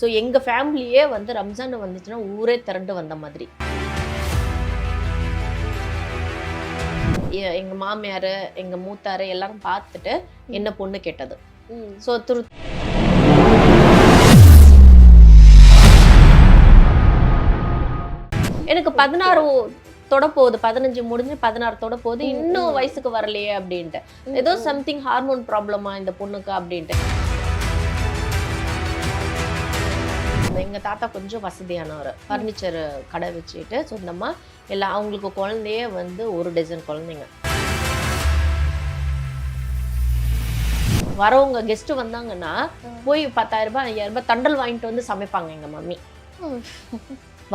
So எங்கள் ஃபேமிலியே வந்து ரம்ஜான் வந்துச்சுன்னா ஊரே திரண்டு வந்த மாதிரி. எ- எங்க மாமியார் எங்க மூத்தாரு எல்லாரும் பார்த்துட்டு என்ன பொண்ணு கேட்டது. ஸோ திரு எனக்கு பதினாறு தொட போகுது பதினஞ்சு முடிஞ்சு பதினாறு தொட போகுது இன்னும். வயசுக்கு வரலையே அப்படின்ட்டு. ஏதோ. சம்திங் ஹார்மோன் ப்ராப்ளமா இந்த பொண்ணுக்கு அப்படின்ட்டு. எங்க தாத்தா கொஞ்சம் வசதியானவர். ஃபர்னிச்சர் கடை வச்சுட்டு சொந்தமா எல்லாம் அவங்களுக்கு குழந்தையே வந்து ஒரு டஜன் குழந்தைங்க. வரவங்க கெஸ்ட் வந்தாங்கன்னா போய் பத்தாயிரம் ரூபாய் ஐயாயிரம் ரூபாய் தண்டல் வாங்கிட்டு வந்து சமைப்பாங்க எங்க மம்மி.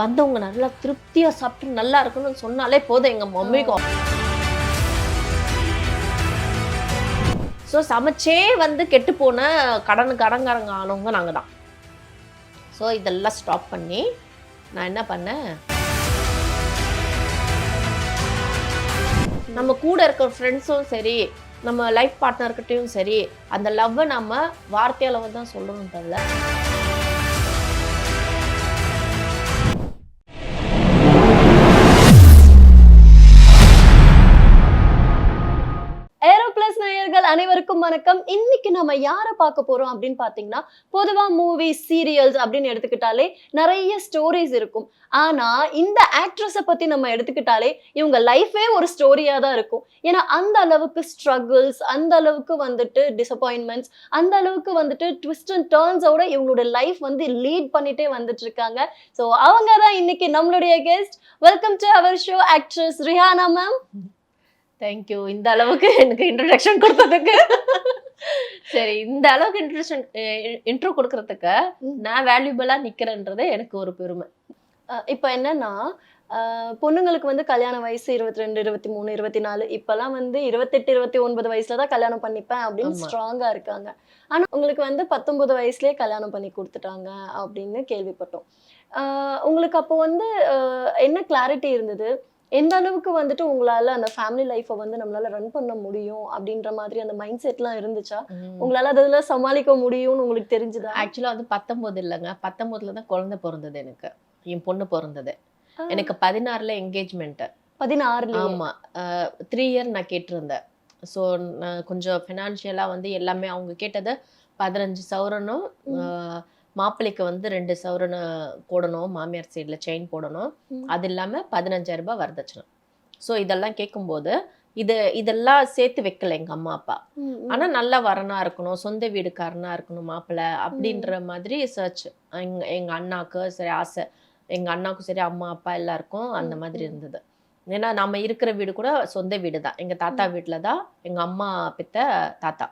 வந்தவங்க நல்லா திருப்தியா சாப்பிட்டு நல்லா இருக்கணும்னு சொன்னாலே போதும் எங்க மம்மிக்கும் ஸோ சமைச்சே வந்து கெட்டு போன கடன் கடன்காரங்க ஆனவங்க நாங்க தான். ஸோ இதெல்லாம் ஸ்டாப் பண்ணி நான் என்ன பண்ணேன்? நம்ம கூட இருக்கிற ஃப்ரெண்ட்ஸும் சரி நம்ம லைஃப் பார்ட்னர்கிட்டையும் சரி அந்த லவ்வை நம்ம வார்த்தையால தான் சொல்லணும் தவிர அனைவருக்கும் வணக்கம். இன்னைக்கு நம்ம யாரை பார்க்க போறோம் அப்படின்னு பாத்தீங்கன்னா பொதுவா மூவிஸ் சீரியல்ஸ் அப்படின்னு எடுத்துக்கிட்டாலே நிறைய ஸ்டோரிஸ் இருக்கும். ஆனா இந்த ஆக்ட்ரஸை பத்தி நம்ம எடுத்துக்கிட்டாலே இவங்க லைஃபே ஒரு ஸ்டோரியா தான் இருக்கும். ஏன்னா அந்த அளவுக்கு ஸ்ட்ரகிள்ஸ் அந்த அளவுக்கு வந்துட்டு டிசப்பாயின்மெண்ட்ஸ் அந்த அளவுக்கு வந்துட்டு ட்விஸ்ட் அண்ட் டேர்ன்ஸோட இவங்களோட லைஃப் வந்து லீட் பண்ணிட்டே வந்துட்டு இருக்காங்க. ஸோ அவங்க தான் இன்னைக்கு நம்மளுடைய guest welcome to our show actress Rihanna ma'am thank you இந்த அளவுக்கு எனக்கு இன்ட்ரடக்ஷன் கொடுத்ததுக்கு. சரி இந்த அளவுக்கு இன்ட்ரடக்ஷன் இன்ட்ரோ கொடுக்கறதுக்கு. நான் வேல்யூபிளா நிக்கிறேன்றது எனக்கு ஒரு பெருமை. இப்ப என்னன்னா பொண்ணுங்களுக்கு வந்து கல்யாண வயசு இருபத்தி ரெண்டு இருபத்தி மூணு இருபத்தி நாலு இப்பெல்லாம் வந்து இருபத்தெட்டு இருபத்தி ஒன்பது வயசுல தான் கல்யாணம் பண்ணிப்பேன் அப்படின்னு. ஸ்ட்ராங்கா இருக்காங்க. ஆனா உங்களுக்கு வந்து பத்தொன்பது வயசுலயே கல்யாணம் பண்ணி கொடுத்துட்டாங்க அப்படின்னு கேள்விப்பட்டோம். உங்களுக்கு அப்போ வந்து என்ன கிளாரிட்டி இருந்தது? எந்த அளவுக்கு வந்துட்டு உங்களால அந்த ஃபேமிலி லைஃப்பை வந்து நம்மளால ரன் பண்ண முடியும் அப்படின்ற மாதிரி அந்த மைண்ட் செட்லாம் இருந்துச்சா? உங்களால அதுல சமாளிக்க முடியும்னு உங்களுக்கு தெரிஞ்சுதா? ஆக்சுவலா வந்து பத்தொன்பது இல்லைங்க. பத்தொன்பதுல தான் குழந்தை பிறந்தது எனக்கு. என் பொண்ணு பிறந்தது. எனக்கு பதினாறுல என்கேஜ்மெண்ட் பதினாறுல ஆமா. த்ரீ இயர் நான் கேட்டிருந்தேன். ஸோ நான் கொஞ்சம் ஃபினான்ஷியலாக வந்து எல்லாமே அவங்க கேட்டது பதினஞ்சு சவரனும் மாப்பிள்ளைக்கு வந்து ரெண்டு சவரனு போடணும். மாமியார் சைடில் செயின் போடணும். அது இல்லாமல் பதினஞ்சாயிரம் ரூபாய் வரதட்சணை. ஸோ இதெல்லாம் கேட்கும்போது இது இதெல்லாம் சேர்த்து வைக்கல எங்கள் அம்மா அப்பா. ஆனா நல்ல வரனா இருக்கணும் சொந்த வீடுக்காரனா இருக்கணும் மாப்பிள்ளை அப்படின்ற மாதிரி சர்ச் எங்க எங்க அண்ணாக்கு சரி ஆசை. எங்க அண்ணாக்கும் சரி அம்மா அப்பா எல்லாருக்கும் அந்த மாதிரி. இருந்தது. ஏன்னா நம்ம இருக்கிற வீடு கூட சொந்த வீடு தான். எங்க தாத்தா வீட்டுல தான் எங்க அம்மா பெத்த தாத்தா.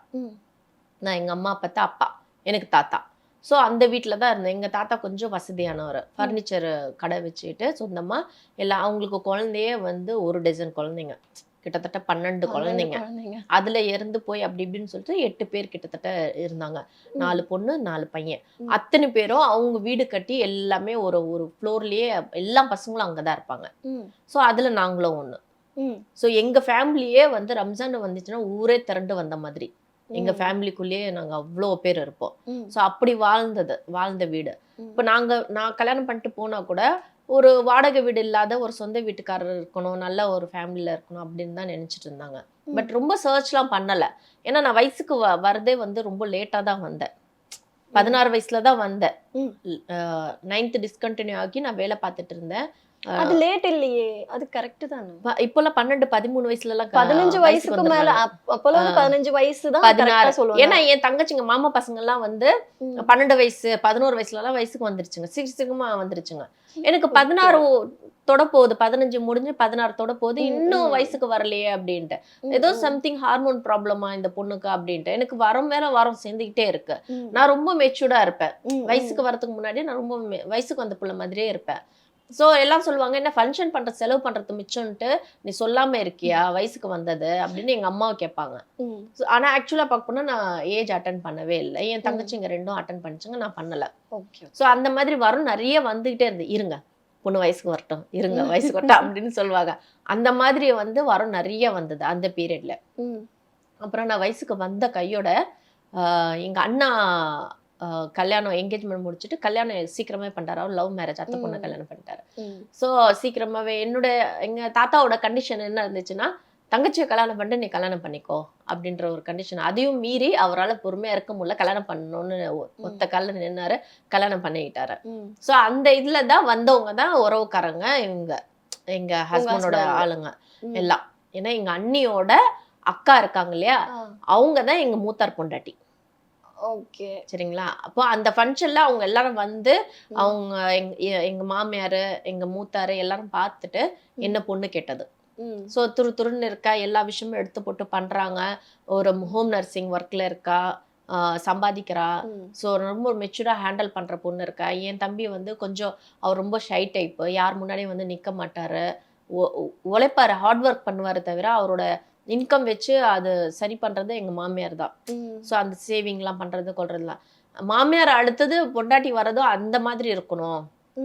நான் எங்க அம்மா பெத்த அப்பா. எனக்கு தாத்தா. ஸோ அந்த வீட்டில் தான் இருந்தேன். எங்கள் தாத்தா கொஞ்சம் வசதியானவர். ஃபர்னிச்சர் கடை வச்சுட்டு சொந்தமாக எல்லாம் அவங்களுக்கு குழந்தையே வந்து ஒரு டஜன் குழந்தைங்க. கிட்டத்தட்ட பன்னெண்டு குழந்தைங்க. அதுல இருந்து போய் அப்படி இப்படின்னு சொல்லிட்டு எட்டு பேர் கிட்டத்தட்ட இருந்தாங்க. நாலு பொண்ணு நாலு பையன். அத்தனை பேரும் அவங்க வீடு கட்டி எல்லாமே ஒரு ஒரு ஃப்ளோர்லயே எல்லா பசங்களும் அங்கதான் இருப்பாங்க. ஸோ அதுல நாங்களும் ஒண்ணு. ஸோ எங்க ஃபேமிலியே வந்து ரம்ஜான் வந்துச்சுன்னா ஊரே திரண்டு வந்த மாதிரி. எங்க. ஃபேமிலிக்குள்ளேயே நாங்க அவ்வளோ பேர் இருப்போம். ஸோ அப்படி வாழ்ந்தது வாழ்ந்த வீடு. இப்போ நாங்க நான் கல்யாணம் பண்ணிட்டு போனா கூட ஒரு வாடகை வீடு இல்லாத ஒரு சொந்த வீட்டுக்காரர் இருக்கணும் நல்ல ஒரு ஃபேமிலியில இருக்கணும் அப்படின்னு தான் நினைச்சிட்டு இருந்தாங்க. பட் ரொம்ப சர்ச்லாம் பண்ணல ஏன்னா நான் வயசுக்கு வ வரதே வந்து ரொம்ப லேட்டாக தான் வந்தேன் பதினாறு வயசுல தான் வந்தேன் ம். நைன்த் டிஸ்கண்டினியூ ஆகி நான் வேலை பார்த்துட்டு இருந்தேன் அது லேட் இல்லையே. அது கரெக்ட் தானே. இப்போல்லாம் பன்னெண்டு பதிமூணு வயசுல எல்லாம் பதினஞ்சு வயசுக்கு மேல அப்போல்லாம். பதினஞ்சு வயசு தான் பதினாறு. ஏன்னா என் தங்கச்சிங்க மாமா பசங்க எல்லாம் வந்து. பன்னெண்டு வயசு பதினோரு வயசுல எல்லாம் வயசுக்கு வந்துருச்சுங்க. சீக்கிரமா வந்துருச்சுங்க. எனக்கு பதினாறு தொட போகுது பதினஞ்சு முடிஞ்சு பதினாறு தொட போகுது இன்னும். வயசுக்கு வரலையே அப்படின்ட்டு. ஏதோ சம்திங் ஹார்மோன் ப்ராப்ளமா இந்த பொண்ணுக்கு அப்படின்ட்டு. எனக்கு வரம் மேல வரம் சேர்ந்துக்கிட்டே இருக்கு. நான் ரொம்ப மெச்சூர்டா இருப்பேன். வயசுக்கு வரதுக்கு முன்னாடி நான் ரொம்ப வயசுக்கு வந்த புள்ள மாதிரியே இருப்பேன். ஸோ எல்லாம் சொல்லுவாங்க என்ன ஃபங்க்ஷன் பண்ற செலவு பண்றது மிச்சம்ன்ட்டு நீ சொல்லாம இருக்கியா? வயசுக்கு வந்தது அப்படின்னு எங்க அம்மாவை கேட்பாங்க. ஆனா ஆக்சுவலா பார்க்க போனா நான் ஏஜ் அட்டன் பண்ணவே இல்லை. என் தங்கச்சிங்க ரெண்டும் அட்டன் பண்ணிச்சுங்க நான் பண்ணல. okay. ஸோ அந்த மாதிரி வரும் நிறைய வந்துகிட்டே இருந்து இருங்க பொண்ணு வயசுக்கு வரட்டும் இருங்க வயசுக்கு வரட்டும் அப்படின்னு சொல்லுவாங்க. அந்த மாதிரி வந்து வரம் நிறைய வந்தது அந்த பீரியட்ல அப்புறம் நான் வயசுக்கு வந்த கையோட ஆஹ், எங்க அண்ணா கல்யாணம் என்கேஜ்மெண்ட் முடிச்சுட்டு கல்யாணம் சீக்கிரமே பண்ணிட்டாரு. அவர் லவ் மேரேஜ் அத்தை பொண்ணை. கல்யாணம் பண்ணிட்டாரு. ஸோ சீக்கிரமாவே என்னோட எங்க தாத்தாவோட கண்டிஷன் என்ன இருந்துச்சுன்னா தங்கச்சியை கல்யாணம் பண்ணிட்டு நீ கல்யாணம் பண்ணிக்கோ அப்படின்ற ஒரு கண்டிஷன் அதையும் மீறி அவரால் பொறுமையா இருக்க முடியல. கல்யாணம் பண்ணணும்னு ஒத்த காலில் நின்னாரு. கல்யாணம் பண்ணிக்கிட்டாரு. ஸோ அந்த இதுல தான் வந்தவங்க தான் உறவுக்காரங்க இவங்க எங்க ஹஸ்பண்டோட. ஆளுங்க. எல்லாம். ஏன்னா எங்க அண்ணியோட அக்கா இருக்காங்க இல்லையா? அவங்க தான் எங்க மூத்தார் பொண்டாட்டி. ஓகே. சரிங்களா? அப்போ அந்த ஃபங்க்ஷன்ல அவங்க எல்லாரும் வந்து. அவங்க எங்க எ- எங்க மாமியாரு எங்க மூத்தாரு எல்லாரும் பார்த்துட்டு என்ன பொண்ணு கேட்டது. ஸோ துரு துருன்னு இருக்கா? எல்லா விஷயமும் எடுத்து போட்டு பண்றாங்க. ஒரு ஹோம் நர்சிங் ஒர்க்ல இருக்கா? சம்பாதிக்கிறா. ஸோ ரொம்ப மெச்சூராக ஹேண்டில் பண்ணுற பொண்ணு இருக்கா? என் தம்பி வந்து கொஞ்சம் அவர் ரொம்ப ஷை டைப்பு யார் முன்னாடியும் வந்து நிற்க மாட்டார். உழைப்பாரு ஹார்ட் ஒர்க் பண்ணுவார் தவிர அவரோட இன்கம் வச்சு அது சரி பண்ணுறது எங்கள் மாமியார் தான். ஸோ அந்த சேவிங்லாம் பண்ணுறது கொள்றதுலாம் மாமியார் அடுத்தது பொண்டாட்டி வரதும் அந்த மாதிரி இருக்கணும்.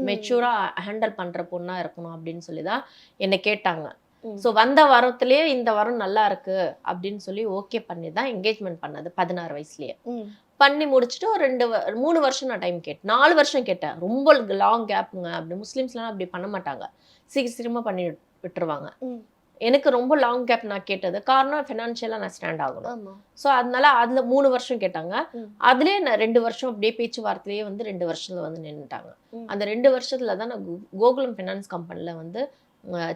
மெச்சூராக ஹேண்டில் பண்ணுற பொண்ணாக இருக்கணும் அப்படின்னு சொல்லி தான் என்னை கேட்டாங்க. ஸோ வந்த வாரத்திலேயே இந்த வாரம் நல்லா இருக்கு அப்படின்னு சொல்லி ஓகே பண்ணி தான் என்கேஜ்மெண்ட் பண்ணது பதினாறு வயசுலயே. பண்ணி முடிச்சுட்டு ஒரு ரெண்டு மூணு வருஷம் நான் டைம் கேட்டேன் நாலு வருஷம் கேட்டேன் ரொம்ப லாங் கேப்புங்க அப்படி முஸ்லீம்ஸ்லாம் அப்படி பண்ண மாட்டாங்க சீக்கிரம் சீக்கிரமா பண்ணி விட்டுருவாங்க. எனக்கு ரொம்ப லாங் கேப் நான் கேட்டது. காரணம் ஃபினான்ஷியலாக நான் ஸ்டாண்ட் ஆகணும். ஸோ அதனால அதுல மூணு வருஷம் கேட்டாங்க. அதுலயே நான் ரெண்டு வருஷம் அப்படியே பேச்சுவார்த்தையே வந்து ரெண்டு வருஷத்துல வந்து நின்னுட்டாங்க. ம். அந்த ரெண்டு வருஷத்துல தான் நான் கோகுலம் ஃபினான்ஸ் கம்பெனில வந்து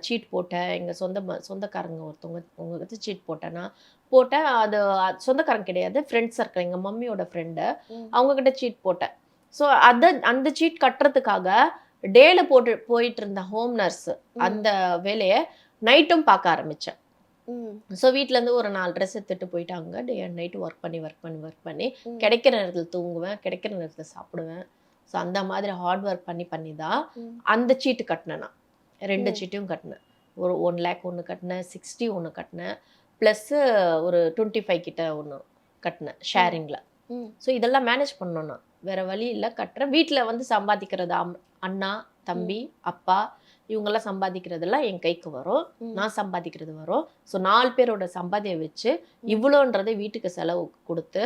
சீட் போட்டேன். எங்க சொந்த சொந்தக்காரங்க ஒருத்தவங்க உங்க வந்து சீட் போட்டேன்னா போட்டேன். அது சொந்தக்காரங்க கிடையாது. ஃப்ரெண்ட் சர்க்கிள் எங்க மம்மியோட ஃப்ரெண்டு ம். அவங்க கிட்ட சீட் போட்டேன். ஸோ அத அந்த சீட் கட்டுறதுக்காக டேல போட்டு போயிட்டு இருந்த ஹோம் நர்ஸ் அந்த வேலையை நைட்டும் பார்க்க ஆரம்பிச்சேன். ம். ஸோ வீட்டிலேருந்து ஒரு நாலு ட்ரெஸ் எடுத்துட்டு போயிட்டாங்க. டே அண்ட் நைட்டு ஒர்க் பண்ணி ஒர்க் பண்ணி ஒர்க் பண்ணி. கிடைக்கிற நேரத்தில் தூங்குவேன் கிடைக்கிற நேரத்தில் சாப்பிடுவேன். ஸோ அந்த மாதிரி ஹார்ட் ஒர்க் பண்ணி பண்ணி தான். அந்த சீட்டு கட்டினேன் நான். ரெண்டு. சீட்டையும் கட்டினேன். ஒரு ஒன் லேக் ஒன்று கட்டினேன் சிக்ஸ்டி ஒன்று கட்டினேன். ப்ளஸ்ஸு ஒரு டுவெண்ட்டி ஃபைவ் கிட்ட ஒன்று கட்டினேன் ஷேரிங்கில். ஸோ இதெல்லாம் மேனேஜ் பண்ணணும் நான். வேற வழி இல்லை. கட்டுறேன். வீட்டில் வந்து சம்பாதிக்கிறது அண்ணா தம்பி அப்பா இவங்கெல்லாம் சம்பாதிக்கிறதெல்லாம் என் கைக்கு வரும். நான் சம்பாதிக்கிறது வரும் ஸோ நாலு பேரோட சம்பாதியம் வச்சு இவ்வளோன்றதை வீட்டுக்கு செலவு கொடுத்து.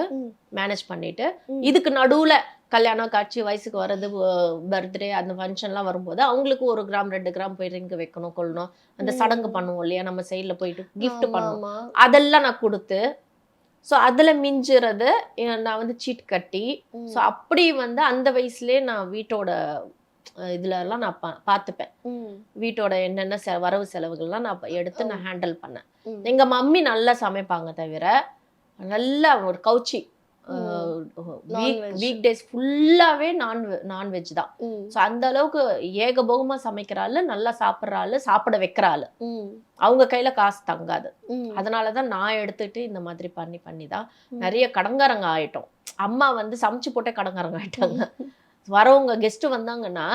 மேனேஜ் பண்ணிட்டு. இதுக்கு நடுவுல கல்யாணம் காட்சி வயசுக்கு வர்றது பர்த்டே அந்த ஃபங்க்ஷன்லாம் வரும்போது அவங்களுக்கு ஒரு கிராம் ரெண்டு கிராம் போய் ரிங்கு வைக்கணும் கொள்ளணும் அந்த. சடங்கு பண்ணுவோம் இல்லையா நம்ம சைடில் போயிட்டு கிஃப்ட் பண்ணுவோம். அதெல்லாம் நான் கொடுத்து ஸோ அதில் மிஞ்சுறது நான் வந்து சீட் கட்டி. ஸோ அப்படி வந்து அந்த வயசுலயே நான் வீட்டோட அஹ், இதுல எல்லாம் நான் பா- பார்த்துப்பேன். வீட்டோட என்னென்ன செ வரவு செலவுகள்லாம் நான் எடுத்து நான் ஹேண்டில் பண்ணேன் ம். எங்க மம்மி நல்லா சமைப்பாங்க தவிர நல்லா ஒரு கவுச்சி. வீக் டேஸ் ஃபுல்லாவே நான் நான்வெஜ் தான். ஸோ அந்த அளவுக்கு ஏகபோகமா சமைக்கிற ஆளு நல்லா சாப்பிட்ற ஆளு சாப்பிட வைக்கிற ஆளு ம். அவங்க கையில காசு தங்காது. அதனால தான் நான் எடுத்துட்டு இந்த மாதிரி பண்ணி பண்ணி தான். நிறைய கடங்காரங்க ஆயிட்டோம் அம்மா வந்து சமைச்சு போட்டே கடங்காரங்க ஆயிட்டாங்க வரவங்க கெஸ்ட் வந்தாங்கன்னா.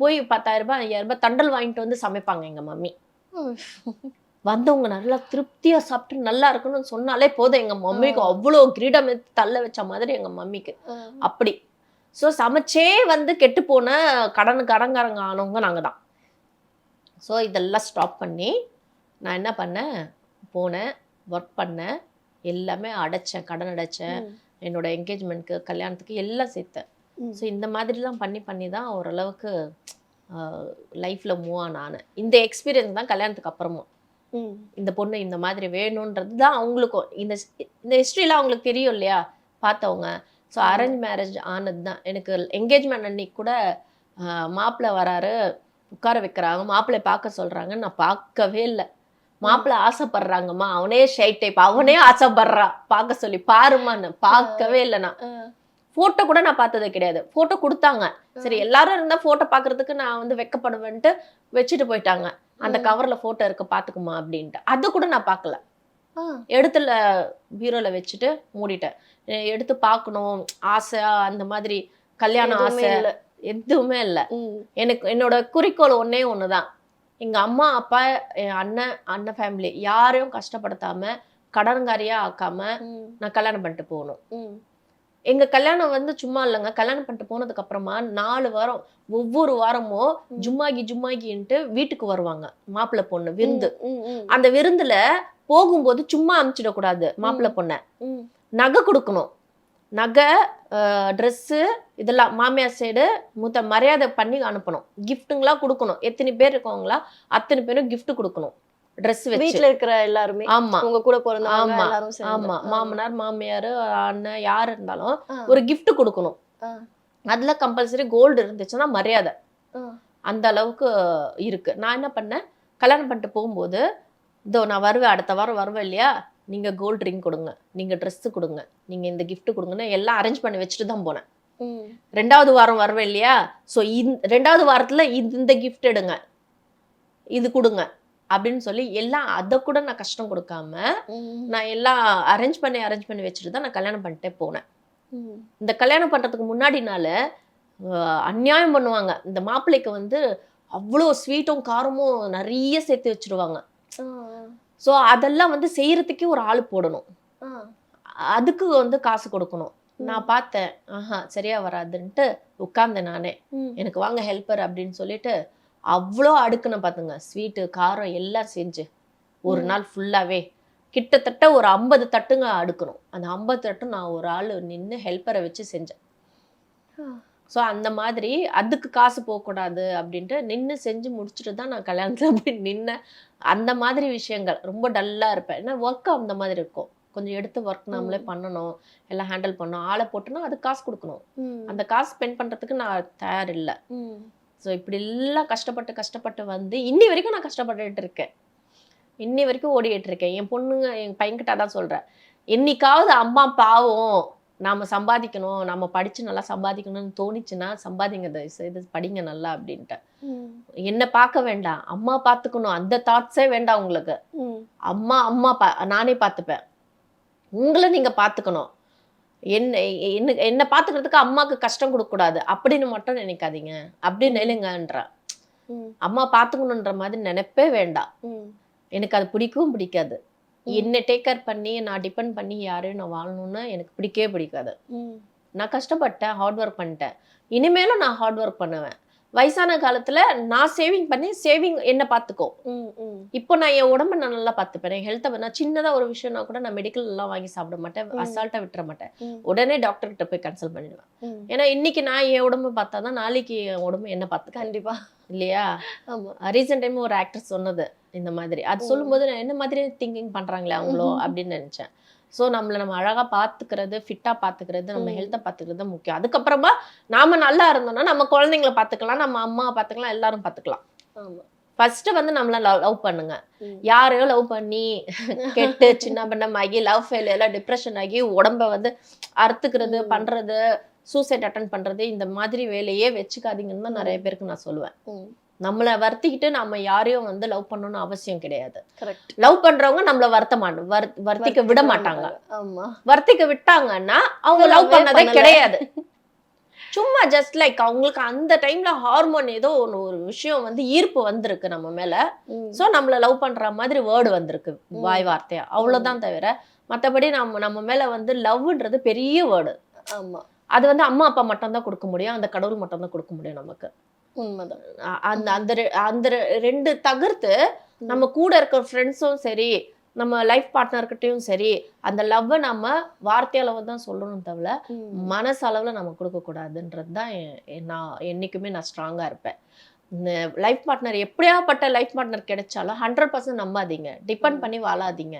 போய் பத்தாயிரம் ரூபாய் ஐயாயிரம் ரூபாய் தண்டல் வாங்கிட்டு வந்து சமைப்பாங்க எங்க மம்மி. வந்தவங்க நல்லா திருப்தியா சாப்பிட்டு நல்லா இருக்கணும்னு சொன்னாலே போதும் எங்க மம்மிக்கு. அவ்வளோ கிரீடம் தள்ள வச்ச மாதிரி எங்க மம்மிக்கு. அப்படி ஸோ சமைச்சே வந்து கெட்டு போன கடன் கடன்காரங்க ஆனவங்க நாங்க தான் ஸோ இதெல்லாம் ஸ்டாப் பண்ணி நான் என்ன பண்ணேன் போனேன் ஒர்க் பண்ணேன் எல்லாமே அடைச்சேன் கடன் அடைச்சேன். என்னோட என்கேஜ்மெண்ட்க்கு கல்யாணத்துக்கு எல்லாம் சேர்த்தேன். ஸோ இந்த மாதிரிலாம் பண்ணி பண்ணி தான் ஓரளவுக்கு லைஃப்பில் மூவ் ஆன் ஆனேன். இந்த எக்ஸ்பீரியன்ஸ் தான் கல்யாணத்துக்கு அப்புறமும். இந்த பொண்ணு இந்த மாதிரி வேணுன்றது தான் அவங்களுக்கும். இந்த இந்த ஹிஸ்ட்ரிலாம் அவங்களுக்கு தெரியும் இல்லையா? பார்த்தவங்க. ஸோ. அரேஞ்ச் மேரேஜ் ஆனது தான். எனக்கு என்கேஜ்மெண்ட் அன்னைக்கு கூட மாப்பிள்ளை வராரு. உட்கார வைக்கிறாங்க. மாப்பிள்ளை பார்க்க சொல்றாங்க. நான் பார்க்கவே இல்லை. மாப்பிள்ளை ஆசைப்படுறாங்கம்மா. அவனே ஷை டைப் அவனே ஆசைப்படுறா. பார்க்க சொல்லி பாருமான்னு பார்க்கவே இல்லை நான். ஆ. போட்டோ கூட நான் பார்த்தது கிடையாது போட்டோ கொடுத்தாங்க சரி எல்லாரும் இருந்தா போட்டோ பார்க்கறதுக்கு நான் வந்து வெக்கப்படுவேன்ட்டு வச்சுட்டு போயிட்டாங்க அந்த. கவர்ல போட்டோ இருக்கு பாத்துக்குமா அப்படின்ட்டு அது கூட நான் பார்க்கல. எடுத்துல பீரோல வச்சுட்டு மூடிட்டேன் எடுத்து பார்க்கணும் ஆசை அந்த மாதிரி கல்யாண எதுவுமே ஆசை. எதுவுமே இல்ல. எனக்கு என்னோட குறிக்கோள் ஒண்ணே ஒண்ணுதான் எங்க அம்மா அப்பா என் அண்ணன் அண்ணன் ஃபேமிலி யாரையும் கஷ்டப்படுத்தாம கடன்காரியா ஆக்காம. நான் கல்யாணம் பண்ணிட்டு போகணும். எங்க கல்யாணம் வந்து சும்மா இல்லைங்க. கல்யாணம் பண்ணிட்டு போனதுக்கு அப்புறமா நாலு வாரம் ஒவ்வொரு வாரமும். ஜும்மாகி ஜும்மாகின்ட்டு வீட்டுக்கு வருவாங்க. மாப்பிள்ளை பொண்ணு விருந்து. அந்த விருந்துல போகும்போது சும்மா அனுப்பிச்சிடக்கூடாது மாப்பிள்ளை பொண்ணை. நகை கொடுக்கணும். நகை ட்ரெஸ்ஸு இதெல்லாம் மாமியார் சைடு மூத்த மரியாதை பண்ணி அனுப்பணும். கிஃப்ட்டுங்களா கொடுக்கணும். எத்தனை பேர் இருக்கவங்களா அத்தனை பேரும் gift கொடுக்கணும். ட்ரெஸ் வச்சு. வீட்ல இருக்கிற எல்லாருமே ஆமா. உங்க கூட பிறந்தவங்க ஆமா. ஆமா. மாமனார் மாமியார் அண்ணன் யார் இருந்தாலும். ஒரு gift கொடுக்கணும். அதுல கம்பல்சரி கோல்டு இருந்துச்சுன்னா மரியாதை. அந்த அளவுக்கு இருக்கு. நான் என்ன பண்ணேன்? கல்யாணம் பண்ணிட்டு போகும்போது இதோ நான் வருவேன். அடுத்த வாரம் வருவேன் இல்லையா? நீங்க கோல்டு ரிங் கொடுங்க. நீங்க Dress கொடுங்க. நீங்க இந்த gift கொடுங்கன்னு எல்லாம் அரேஞ்ச் பண்ணி வச்சுட்டு தான் போனேன். ரெண்டாவது வாரம் வருவேன் இல்லையா? ஸோ ரெண்டாவது வாரத்துல இந்த இந்த gift எடுங்க. இது கொடுங்க. அப்படின்னு சொல்லி எல்லாம் அதை கூட நான் கஷ்டம் கொடுக்காம. நான் எல்லாம் அரேஞ்ச் பண்ணி அரேஞ்ச் பண்ணி வச்சுட்டு தான் நான் கல்யாணம் பண்ணிட்டே போனேன். இந்த கல்யாணம் பண்றதுக்கு முன்னாடினால அஹ், அநியாயம் பண்ணுவாங்க இந்த மாப்பிள்ளைக்கு வந்து அவ்வளோ ஸ்வீட்டும் காரமும் நிறைய சேர்த்து வச்சிருவாங்க ஸோ அதெல்லாம் வந்து செய்யறதுக்கே ஒரு ஆள் போடணும். அதுக்கு வந்து காசு கொடுக்கணும் நான் பார்த்தேன் ஆஹா சரியா வராதுன்ட்டு உட்கார்ந்தேன் நானே. எனக்கு வாங்க ஹெல்ப்பர் அப்படின்னு சொல்லிட்டு அவ்வளோ அடுக்குன பார்த்துங்க. ஸ்வீட்டு காரம் எல்லாம் செஞ்சு ஒரு. நாள் ஃபுல்லாகவே கிட்டத்தட்ட ஒரு ஐம்பது தட்டுங்க அடுக்கணும். அந்த ஐம்பது தட்டும் நான் ஒரு ஆள் நின்று ஹெல்ப்பரை வச்சு செஞ்சேன். ஸோ அந்த மாதிரி அதுக்கு காசு போகக்கூடாது அப்படின்ட்டு நின்று செஞ்சு முடிச்சுட்டு தான் நான் கல்யாணத்தில் போய் நின்னேன். அந்த மாதிரி விஷயங்கள். ரொம்ப டல்லாக இருப்பேன். ஏன்னா ஒர்க் அந்த மாதிரி இருக்கும். கொஞ்சம் எடுத்து ஒர்க் நாமளே. பண்ணணும். எல்லாம் ஹேண்டில் பண்ணணும். ஆளை போட்டோன்னா அதுக்கு காசு கொடுக்கணும். அந்த காசு ஸ்பெண்ட் பண்ணுறதுக்கு நான் தயார் இல்லை. ஸோ இப்படி எல்லாம் கஷ்டப்பட்டு கஷ்டப்பட்டு வந்து இன்னி வரைக்கும் நான் கஷ்டப்பட்டுட்டு இருக்கேன். இன்னி வரைக்கும் ஓடிட்டு இருக்கேன். என் பொண்ணுங்க என் பையன்கிட்ட அதான் சொல்கிறேன் என்னைக்காவது அம்மா பாவம் நாம சம்பாதிக்கணும் நம்ம படிச்சு நல்லா சம்பாதிக்கணும்னு தோணுச்சுன்னா சம்பாதிங்க செய்து படிங்க நல்லா அப்படின்ட்டு. என்ன பார்க்க வேண்டாம். அம்மா பார்த்துக்கணும். அந்த தாட்ஸே வேண்டாம் உங்களுக்கு. அம்மா அம்மா பா நானே பார்த்துப்பேன். உங்களை நீங்க பார்த்துக்கணும். என்ன என்ன என்னை பார்த்துக்கிறதுக்கு அம்மாவுக்கு கஷ்டம் கொடுக்கக்கூடாது அப்படின்னு மட்டும் நினைக்காதீங்க அப்படின்னு நினைங்கன்றேன் ம். அம்மா பார்த்துக்கணுன்ற மாதிரி நினைப்பே வேண்டாம். எனக்கு அது பிடிக்கவும் பிடிக்காது. என்னை டேக் கேர் பண்ணி நான் டிபெண்ட் பண்ணி யாரையும் நான் வாழணும்னு எனக்கு பிடிக்கவே பிடிக்காது. நான் கஷ்டப்பட்டேன் ஹார்ட் ஒர்க் பண்ணிட்டேன் இனிமேலும் நான் ஹார்ட் ஒர்க் பண்ணுவேன் வயசான காலத்துல நான் சேவிங் பண்ணி சேவிங் என்ன பார்த்துக்கோ. இப்போ நான் என் உடம்ப நான் நல்லா பார்த்துப்பேன் ஹெல்த்தை நான் சின்னதா ஒரு விஷயம்னா கூட நான் மெடிக்கல் எல்லாம் வாங்கி சாப்பிட மாட்டேன். அசால்ட்டா விட்டுற மாட்டேன். உடனே டாக்டர் கிட்ட போய் கன்சல்ட் பண்ணிடுவேன். ஏன்னா இன்னைக்கு நான் என் உடம்ப பார்த்தா தான் நாளைக்கு என் உடம்பு என்ன பார்த்துக்க கண்டிப்பா இல்லையா ஆமா ரீசெண்ட் டைம் ஒரு ஆக்டர் சொன்னது இந்த மாதிரி அது. சொல்லும்போது நான் என்ன மாதிரி திங்கிங் பண்றாங்களே அவங்களோ. அப்படின்னு நினைச்சேன் ஸோ நம்மள நம்ம அழகா பாத்துக்கிறது ஃபிட்டா பாத்துக்கிறது நம்ம. ஹெல்த்தை பாத்துக்கிறது தான் முக்கியம் அதுக்கப்புறமா நாம நல்லா இருந்தோம்னா நம்ம குழந்தைங்கள பாத்துக்கலாம் நம்ம அம்மா பாத்துக்கலாம் எல்லாரும் பாத்துக்கலாம் ஆமா ஃபர்ஸ்ட் வந்து நம்மள லவ் பண்ணுங்க ம். யாரையோ லவ் பண்ணி கெட்டு சின்ன பண்ணமாகி லவ் ஃபெயிலியர் டிப்ரெஷன் ஆகி உடம்ப வந்து அறுத்துக்கிறது. பண்றது சூசைட் அட்டன் பண்றது இந்த மாதிரி வேலையே வச்சுக்காதீங்கன்னு தான் நிறைய பேருக்கு நான் சொல்லுவேன். நம்மள வருத்திக்கிட்டு நம்ம யாரையும் வந்து லவ் பண்ணணும்னு அவசியம் கிடையாது. லவ் பண்றவங்க நம்மள வருத்த மாட்டோம் வருத்திக்க விட மாட்டாங்க. ஆமா. விட்டாங்கன்னா அவங்க லவ் பண்ணதே. கிடையாது. சும்மா ஜஸ்ட் லைக் அவங்களுக்கு அந்த டைம்ல ஹார்மோன் ஏதோ ஒன்று ஒரு விஷயம் வந்து ஈர்ப்பு வந்திருக்கு நம்ம மேல. சோ நம்மள லவ் பண்ற மாதிரி வேர்டு வந்திருக்கு. வாய் வார்த்தையா. அவ்வளவுதான் தவிர மத்தபடி நம்ம நம்ம மேல வந்து லவ்ன்றது பெரிய வேர்டு ஆமா. அது வந்து அம்மா அப்பா மட்டும் தான் கொடுக்க முடியும். அந்த கடவுள் மட்டும் தான் கொடுக்க முடியும் நமக்கு. உண்மைதான் அந்த அந்த அந்த ரெண்டு தவிர்த்து. நம்ம கூட இருக்கிற ஃப்ரெண்ட்ஸும் சரி நம்ம லைஃப் பார்ட்னர்கிட்டயும் சரி அந்த லவ்வை நம்ம வார்த்தையளவு தான் சொல்லணும் தவிர. மனசளவில் நம்ம கொடுக்கக்கூடாதுன்றது தான் நான் என்றைக்குமே நான் ஸ்ட்ராங்காக இருப்பேன் இந்த லைஃப் பார்ட்னர் எப்படியாப்பட்ட லைஃப் பார்ட்னர் கிடைச்சாலும் ஹண்ட்ரட் பர்சன்ட் நம்பாதீங்க டிபெண்ட். பண்ணி வாழாதீங்க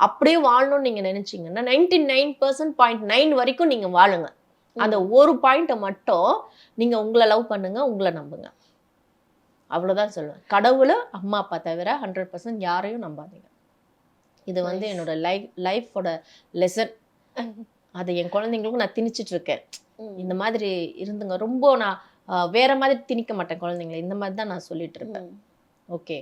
அப்படியே வாழணும்னு நீங்கள் நினைச்சீங்கன்னா ninety nine percent point nine வரைக்கும் நீங்கள் வாழுங்க அந்த ஒரு பாயிண்ட்டை மட்டும் நீங்கள் உங்களை லவ் பண்ணுங்க உங்களை நம்புங்க. அவ்வளோதான் சொல்லுவேன். கடவுளை அம்மா அப்பா தவிர ஹண்ட்ரட் பர்சன்ட் யாரையும் நம்பாதீங்க. இது வந்து. என்னோட லைஃப் லைஃபோட லெசன் அதை என் குழந்தைங்களுக்கும் நான் திணிச்சிட்டு இருக்கேன். இந்த மாதிரி இருந்துங்க. ரொம்ப நான் வேற மாதிரி திணிக்க மாட்டேன் குழந்தைங்களை. இந்த மாதிரி தான் நான் சொல்லிட்டு இருப்பேன். ஓகே